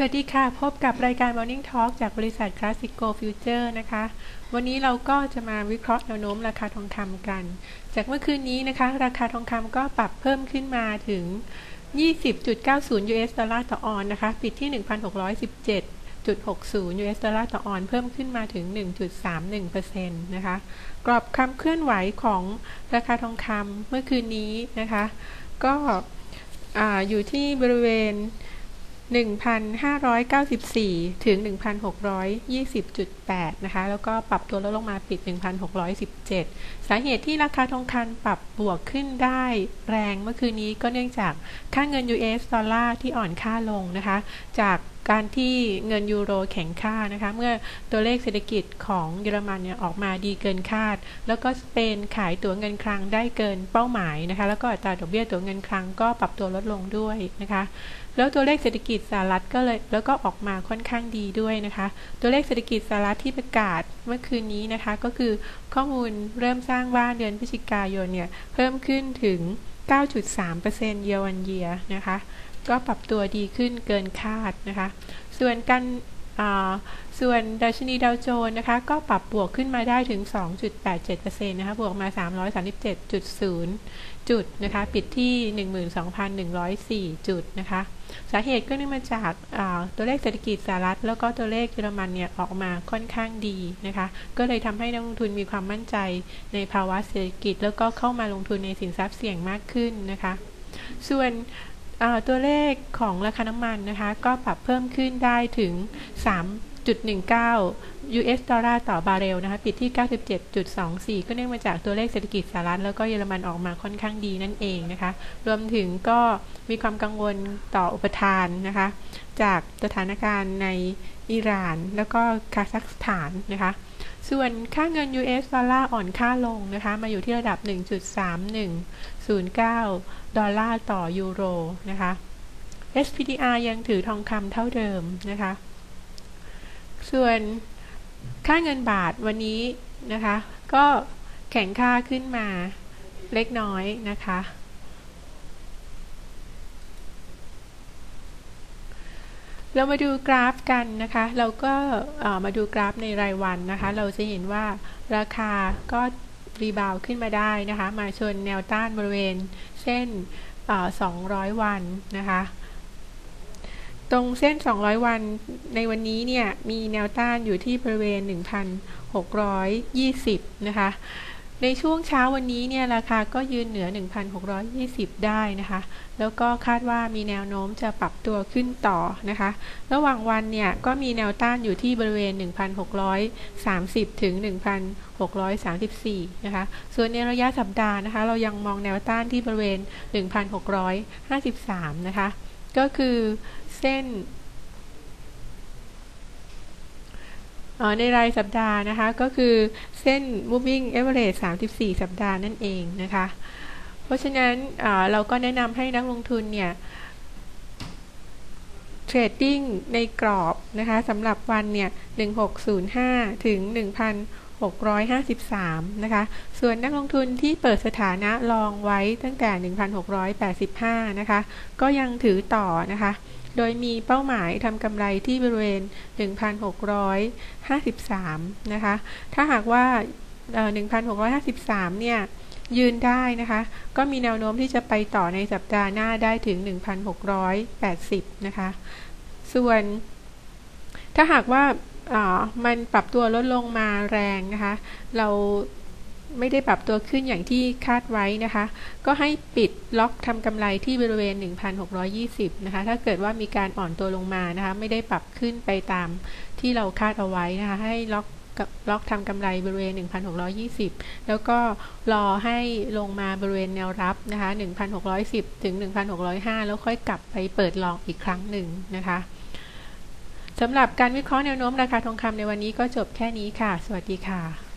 สวัสดีค่ะ พบกับรายการ Morning Talk จากบริษัท Classico Future นะคะ วันนี้เราก็จะมาวิเคราะห์แนวโน้มราคาทองคำกัน จากเมื่อคืนนี้นะคะ ราคาทองคำก็ปรับเพิ่มขึ้นมาถึง 20.90 US ดอลลาร์ต่อออนนะคะ ปิดที่ 1,617.60 US ดอลลาร์ต่อออน เพิ่มขึ้นมาถึง 1.31%นะคะ กรอบคำเคลื่อนไหวของราคาทองคำเมื่อคืนนี้นะคะ ก็อยู่ที่บริเวณ 1,594 ถึง 1,620.8 นะคะ แล้วก็ปรับตัวลดลงมาปิด 1,617 สาเหตุที่ราคาทองคำปรับบวกขึ้นได้แรงเมื่อคืนนี้ก็เนื่องจากค่าเงิน US ดอลลาร์ที่อ่อนค่าลงนะคะ จาก การที่เงินยูโรแข็งค่านะคะเมื่อตัวเลขเศรษฐกิจของเยอรมันเนี่ยออกมาดีเกินคาด แล้วก็สเปนขายตั๋วเงินคลังได้เกินเป้าหมายนะคะแล้วก็อัตราดอกเบี้ยตั๋วเงินคลังก็ปรับตัวลดลงด้วยนะคะแล้วตัวเลขเศรษฐกิจสหรัฐก็เลยแล้วก็ออกมาค่อนข้างดีด้วยนะคะ ตัวเลขเศรษฐกิจสหรัฐที่ประกาศเมื่อคืนนี้นะคะ ก็คือข้อมูลเริ่มสร้างบ้านเดือนพฤศจิกายนเนี่ยเพิ่มขึ้นถึง 9.3% year on year นะคะ ก็ปรับตัวดีขึ้นเกินคาดนะคะ ส่วนการส่วนดัชนีดาวโจนส์นะคะ ก็ปรับบวกขึ้นมาได้ถึง 2.87%นะคะ บวกมา 337.0 จุดนะคะ ปิดที่ 12,104 จุดนะคะ สาเหตุก็เนื่องมาจากตัวเลขเศรษฐกิจสหรัฐ แล้วก็ตัวเลขเยอรมันเนี่ย ออกมาค่อนข้างดีนะคะ ก็เลยทำให้นักลงทุนมีความมั่นใจในภาวะเศรษฐกิจ แล้วก็เข้ามาลงทุนในสินทรัพย์เสี่ยงมากขึ้นนะคะ ส่วน ตัวเลขของราคาน้ำมันนะคะ ก็ปรับเพิ่มขึ้นได้ถึง 3.19 US ดอลลาร์ต่อบาร์เรลนะคะ ปิดที่ 97.24 ก็เนื่องมาจากตัวเลขเศรษฐกิจสหรัฐแล้วก็เยอรมันออกมาค่อนข้างดีนั่นเองนะคะ รวมถึงก็มีความกังวลต่ออุปทานนะคะ จากสถานการณ์ในอิหร่านแล้วก็คาซัคสถานนะคะ ส่วนค่าเงิน US ดอลลาร์อ่อนค่าลงนะคะ มาอยู่ที่ระดับ 1.3109 ดอลลาร์ต่อยูโรนะคะ SPDR ยังถือทองคำเท่าเดิมนะคะ ส่วนค่าเงินบาทวันนี้นะคะ ก็แข็งค่าขึ้นมาเล็กน้อยนะคะ เรามาดูกราฟกันนะคะ เราก็มาดูกราฟในรายวันนะคะ เราจะเห็นว่าราคาก็รีบาวขึ้นมาได้นะคะ มาชนแนวต้านบริเวณเส้น 200 วันนะคะ ตรงเส้น 200 วันในวันนี้เนี่ย มีแนวต้านอยู่ที่บริเวณ 1,620 นะคะ ในช่วงเช้าวันนี้เนี่ยราคาก็ยืนเหนือ 1,620 ได้นะคะ แล้วก็คาดว่ามีแนวโน้มจะปรับตัวขึ้นต่อนะคะ ระหว่างวันเนี่ยก็มีแนวต้านอยู่ที่บริเวณ 1,630 ถึง 1,634 นะคะ ส่วนในระยะสัปดาห์นะคะ เรายังมองแนวต้านที่บริเวณ 1,653 นะคะ ก็คือเส้น ในรายสัปดาห์นะคะ ก็คือเส้น moving average 34 สัปดาห์นั่นเองนะคะ เพราะฉะนั้นเราก็แนะนำให้นักลงทุนเนี่ยเทรดดิ้งในกรอบนะคะสำหรับวันเนี่ย 1605 ถึง 1,653 นะคะ ส่วนนักลงทุนที่เปิดสถานะลองไว้ตั้งแต่ 1,685 นะคะ ก็ยังถือต่อนะคะ โดยมีเป้าหมายทำกำไรที่บริเวณ 1,653 นะคะ ถ้าหากว่า 1,653 เนี่ยยืนได้นะคะ ก็มีแนวโน้มที่จะไปต่อในสัปดาห์หน้าได้ถึง 1,680 นะคะ ส่วนถ้าหากว่า มันปรับตัวลดลงมาแรงนะคะ เราไม่ได้ปรับตัวขึ้นอย่างที่คาดไว้นะคะ ก็ให้ปิดล็อกทำกำไรที่บริเวณ 1,620 นะคะ ถ้าเกิดว่ามีการอ่อนตัวลงมานะคะ ไม่ได้ปรับขึ้นไปตามที่เราคาดเอาไว้นะคะ ให้ล็อกล็อกทำกำไรบริเวณ 1,620 แล้วก็รอให้ลงมาบริเวณแนวรับนะคะ 1,610 ถึง 1,605 แล้วค่อยกลับไปเปิดลองอีกครั้งหนึ่งนะคะ สำหรับการวิเคราะห์แนวโน้มราคาทองคำในวันนี้ก็จบแค่นี้ค่ะ สวัสดีค่ะ